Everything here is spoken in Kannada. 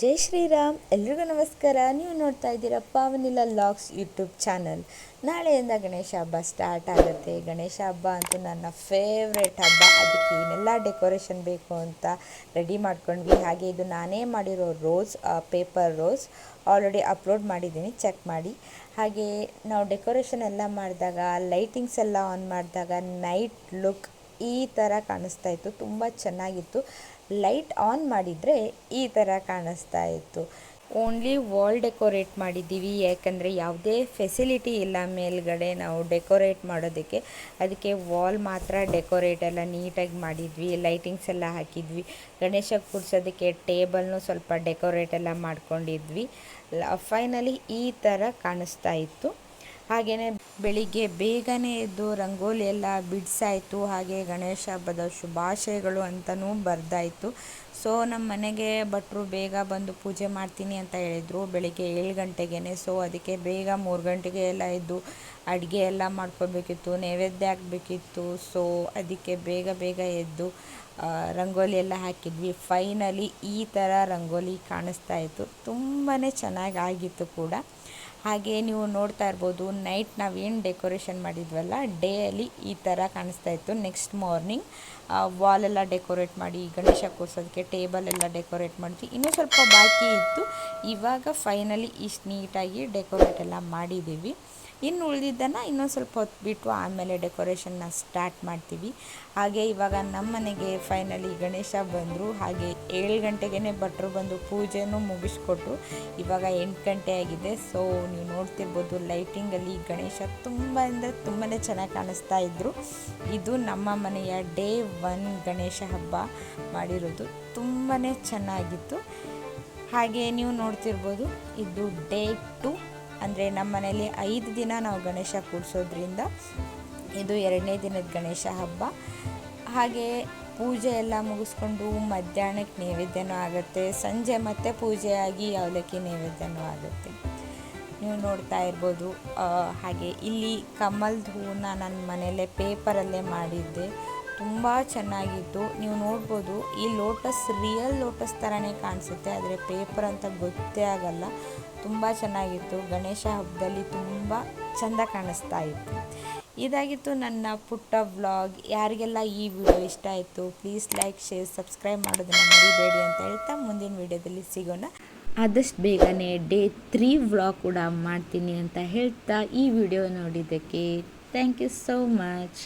ಜೈ ಶ್ರೀರಾಮ್. ಎಲ್ರಿಗೂ ನಮಸ್ಕಾರ. ನೀವು ನೋಡ್ತಾ ಇದ್ದೀರಾ ಪಾವನಿಲ ಲಾಗ್ಸ್ ಯೂಟ್ಯೂಬ್ ಚಾನಲ್. ನಾಳೆಯಿಂದ ಗಣೇಶ ಹಬ್ಬ ಸ್ಟಾರ್ಟ್ ಆಗುತ್ತೆ. ಗಣೇಶ ಹಬ್ಬ ಅಂತೂ ನನ್ನ ಫೇವ್ರೆಟ್ ಹಬ್ಬ. ಅದಕ್ಕೆ ಏನೆಲ್ಲ ಡೆಕೋರೇಷನ್ ಬೇಕು ಅಂತ ರೆಡಿ ಮಾಡ್ಕೊಂಡ್ವಿ. ಹಾಗೆ ಇದು ನಾನೇ ಮಾಡಿರೋ rose paper rose already upload ಮಾಡಿದ್ದೀನಿ. ಚೆಕ್ ಮಾಡಿ. ಹಾಗೆ ನಾವು ಡೆಕೋರೇಷನ್ ಎಲ್ಲ ಮಾಡಿದಾಗ ಲೈಟಿಂಗ್ಸ್ ಎಲ್ಲ ಆನ್ ಮಾಡಿದಾಗ ನೈಟ್ ಲುಕ್ ಈ ಥರ ಕಾಣಿಸ್ತಾ ಇತ್ತು. ತುಂಬ ಚೆನ್ನಾಗಿತ್ತು. ಲೈಟ್ ಆನ್ ಮಾಡಿದರೆ ಈ ಥರ ಕಾಣಿಸ್ತಾ ಇತ್ತು. ಓನ್ಲಿ ವಾಲ್ ಡೆಕೋರೇಟ್ ಮಾಡಿದ್ದೀವಿ, ಯಾಕಂದರೆ ಯಾವುದೇ ಫೆಸಿಲಿಟಿ ಇಲ್ಲ ಮೇಲ್ಗಡೆ ನಾವು ಡೆಕೋರೇಟ್ ಮಾಡೋದಕ್ಕೆ. ಅದಕ್ಕೆ ವಾಲ್ ಮಾತ್ರ ಡೆಕೋರೇಟ್ ಎಲ್ಲ ನೀಟಾಗಿ ಮಾಡಿದ್ವಿ ಲೈಟಿಂಗ್ಸ್ ಎಲ್ಲ ಹಾಕಿದ್ವಿ. ಗಣೇಶ ಕೂರಿಸೋದಕ್ಕೆ ಟೇಬಲ್ನು ಸ್ವಲ್ಪ ಡೆಕೋರೇಟ್ ಎಲ್ಲ ಮಾಡ್ಕೊಂಡಿದ್ವಿ. ಫೈನಲಿ ಈ ಥರ ಕಾಣಿಸ್ತಾ ಇತ್ತು. ಹಾಗೆಯೇ ಬೆಳಿಗ್ಗೆ ಬೇಗನೆ ಎದ್ದು ರಂಗೋಲಿ ಎಲ್ಲ ಬಿಡಿಸಾಯಿತು. ಹಾಗೆ ಗಣೇಶ ಹಬ್ಬದ ಶುಭಾಶಯಗಳು ಅಂತಲೂ ಬರ್ದಾಯಿತು. ಸೊ ನಮ್ಮ ಮನೆಗೆ ಭಟ್ರು ಬೇಗ ಬಂದು ಪೂಜೆ ಮಾಡ್ತೀನಿ ಅಂತ ಹೇಳಿದರು. ಬೆಳಿಗ್ಗೆ ಏಳು ಗಂಟೆಗೆ ಸೊ, ಅದಕ್ಕೆ ಬೇಗ ಮೂರು ಗಂಟೆಗೆ ಎಲ್ಲ ಎದ್ದು ಅಡುಗೆ ಎಲ್ಲ ಮಾಡ್ಕೋಬೇಕಿತ್ತು ನೈವೇದ್ಯ ಹಾಕಬೇಕಿತ್ತು. ಸೊ, ಅದಕ್ಕೆ ಬೇಗ ಬೇಗ ಎದ್ದು ರಂಗೋಲಿ ಎಲ್ಲ ಹಾಕಿದ್ವಿ. ಫೈನಲಿ ಈ ಥರ ರಂಗೋಲಿ ಕಾಣಿಸ್ತಾ ಇತ್ತು. ತುಂಬಾ ಚೆನ್ನಾಗಿ ಆಗಿತ್ತು ಕೂಡ. ಹಾಗೆ ನೀವು ನೋಡ್ತಾ ಇರ್ಬೋದು, ನೈಟ್ ನಾವೇನು ಡೆಕೋರೇಷನ್ ಮಾಡಿದ್ವಲ್ಲ ಡೇ ಅಲ್ಲಿ ಈ ಥರ ಕಾಣಿಸ್ತಾ ಇತ್ತು. ನೆಕ್ಸ್ಟ್ ಮಾರ್ನಿಂಗ್ ವಾಲೆಲ್ಲ ಡೆಕೋರೇಟ್ ಮಾಡಿ, ಗಣೇಶ ಕೂರ್ಸೋದಕ್ಕೆ ಟೇಬಲ್ ಎಲ್ಲ ಡೆಕೋರೇಟ್ ಮಾಡಿದ್ವಿ. ಇನ್ನೂ ಸ್ವಲ್ಪ ಬಾಕಿ ಇತ್ತು. ಇವಾಗ ಫೈನಲಿ ಇಷ್ಟು ನೀಟಾಗಿ ಡೆಕೋರೇಟ್ ಎಲ್ಲ ಮಾಡಿದ್ದೀವಿ. ಇನ್ನು ಉಳಿದಿದ್ದನ್ನು ಇನ್ನೊಂದು ಸ್ವಲ್ಪ ಹೊತ್ತು ಬಿಟ್ಟು ಆಮೇಲೆ ಡೆಕೋರೇಷನ್ನ ಸ್ಟಾರ್ಟ್ ಮಾಡ್ತೀವಿ. ಹಾಗೆ ಇವಾಗ ನಮ್ಮ ಮನೆಗೆ ಫೈನಲಿ ಗಣೇಶ ಬಂದರು. ಹಾಗೆ ಏಳು ಗಂಟೆಗೇ ಭಟ್ರು ಬಂದು ಪೂಜೆನೂ ಮುಗಿಸ್ಕೊಟ್ರು. ಇವಾಗ ಎಂಟು ಗಂಟೆ ಆಗಿದೆ. ಸೊ ನೀವು ನೋಡ್ತಿರ್ಬೋದು ಲೈಟಿಂಗಲ್ಲಿ ಗಣೇಶ ತುಂಬ ಅಂದರೆ ತುಂಬಾ ಚೆನ್ನಾಗಿ ಕಾಣಿಸ್ತಾ ಇದ್ದರು ಇದು ನಮ್ಮ ಮನೆಯ ಡೇ ಒನ್ ಗಣೇಶ ಹಬ್ಬ ಮಾಡಿರೋದು. ತುಂಬಾ ಚೆನ್ನಾಗಿತ್ತು. ಹಾಗೆ ನೀವು ನೋಡ್ತಿರ್ಬೋದು, ಇದು ಡೇ ಟು ಅಂದರೆ ನಮ್ಮ ಮನೇಲಿ ಐದು ದಿನ ನಾವು ಗಣೇಶ ಕೂಡಿಸೋದ್ರಿಂದ ಇದು ಎರಡನೇ ದಿನದ ಗಣೇಶ ಹಬ್ಬ. ಹಾಗೆ ಪೂಜೆ ಎಲ್ಲ ಮುಗಿಸ್ಕೊಂಡು ಮಧ್ಯಾಹ್ನಕ್ಕೆ ನೈವೇದ್ಯನೂ ಆಗುತ್ತೆ. ಸಂಜೆ ಮತ್ತೆ ಪೂಜೆಯಾಗಿ ಅವಲಕ್ಕಿ ನೈವೇದ್ಯನೂ ಆಗುತ್ತೆ. ನೀವು ನೋಡ್ತಾ ಇರ್ಬೋದು. ಹಾಗೆ ಇಲ್ಲಿ ಕಮಲ್ದ ಹೂವನ್ನ ನನ್ನ ಮನೆಯಲ್ಲೇ ಪೇಪರಲ್ಲೇ ಮಾಡಿದ್ದೆ. ತುಂಬ ಚೆನ್ನಾಗಿತ್ತು. ನೀವು ನೋಡ್ಬೋದು, ಈ ಲೋಟಸ್ ರಿಯಲ್ ಲೋಟಸ್ ಥರನೇ ಕಾಣಿಸುತ್ತೆ. ಆದರೆ ಪೇಪರ್ ಅಂತ ಗೊತ್ತೇ ಆಗಲ್ಲ. ತುಂಬ ಚೆನ್ನಾಗಿತ್ತು. ಗಣೇಶ ಹಬ್ಬದಲ್ಲಿ ತುಂಬ ಚೆಂದ ಕಾಣಿಸ್ತಾ ಇತ್ತು. ಇದಾಗಿತ್ತು ನನ್ನ ಪುಟ್ಟ ವ್ಲಾಗ್. ಯಾರಿಗೆಲ್ಲ ಈ ವಿಡಿಯೋ ಇಷ್ಟ ಆಯಿತು ಪ್ಲೀಸ್ ಲೈಕ್ ಶೇರ್ ಸಬ್ಸ್ಕ್ರೈಬ್ ಮಾಡೋದನ್ನು ಮರಿಬೇಡಿ ಅಂತ ಹೇಳ್ತಾ ಮುಂದಿನ ವಿಡಿಯೋದಲ್ಲಿ ಸಿಗೋಣ. ಆದಷ್ಟು ಬೇಗನೆ ಡೇ ತ್ರೀ ವ್ಲಾಗ್ ಕೂಡ ಮಾಡ್ತೀನಿ ಅಂತ ಹೇಳ್ತಾ ಈ ವಿಡಿಯೋ ನೋಡಿದ್ದಕ್ಕೆ ಥ್ಯಾಂಕ್ ಯು ಸೋ ಮಚ್